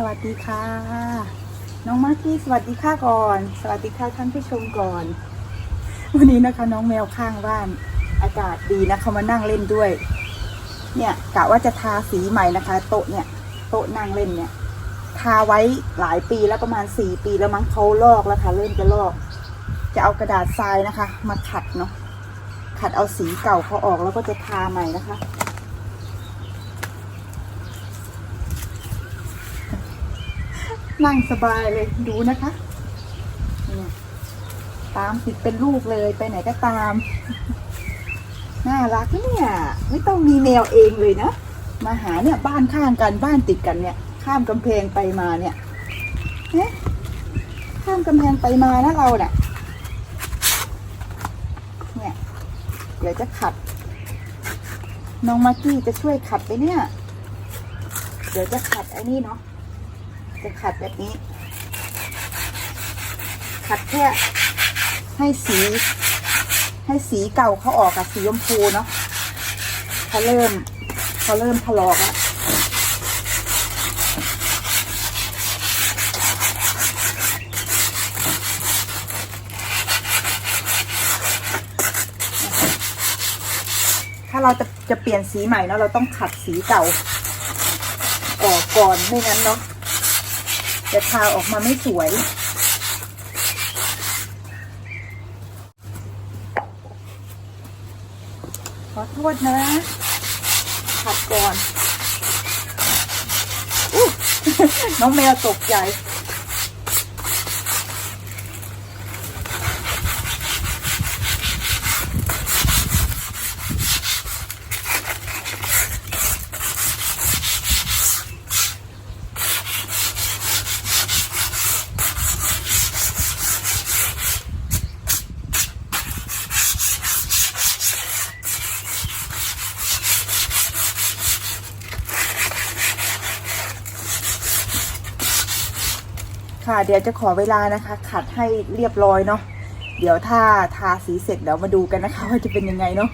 สวัสดีค่ะ น้องมากกี้สวัสดีค่ะก่อน สวัสดีค่ะท่านผู้ชมก่อน วันนี้นะคะ น้องแมวข้างบ้าน อากาศดีนะเขามานั่งเล่นด้วย เนี่ยกะว่าจะทาสีใหม่นะคะ โต๊ะเนี่ย โต๊ะนั่งเล่นเนี่ย ทาไว้หลายปีแล้วประมาณสี่ปีแล้วมั้งเขาลอกแล้วค่ะเริ่มจะลอก จะเอากระดาษทรายนะคะ มาขัดเนาะขัดเอาสีเก่าเขาออกแล้วก็จะทาใหม่นะคะ นั่งสบายเลยดูนะคะตามติดเป็นลูกเลยไปไหนก็ตาม น่ารักเนี่ยไม่ต้องมีแมวเองเลยนะมาหาเนี่ยบ้านข้างกันบ้านติดกันเนี่ย ข้ามกำแพงไปมาเนี่ยเอ๊ะข้ามกำแพงไปมานะเราเนี่ยเนี่ยเดี๋ยวจะขัด น้องมากี้จะช่วยขัดไปเนี่ย เดี๋ยวจะขัดไอ้นี่เนาะ จะขัดแบบนี้ ขัดแค่ให้สี ให้สีเก่าเขาออกกับสีชมพูเนาะเขาเริ่มเขาเริ่มถลอกแล้วถ้าเราจะจะเปลี่ยนสีใหม่เนาะเราต้องขัดสีเก่าออกก่อนไม่งั้นเนาะ จะทาออกมาไม่สวย ขอโทษนะขัดก่อนอน้องแมวตกใจ ค่ะ เดี๋ยวจะขอเวลานะคะ ขัดให้เรียบร้อยเนาะเดี๋ยวถ้าทาสีเสร็จเดี๋ยวมาดูกันนะคะ ว่าจะเป็นยังไงเนาะ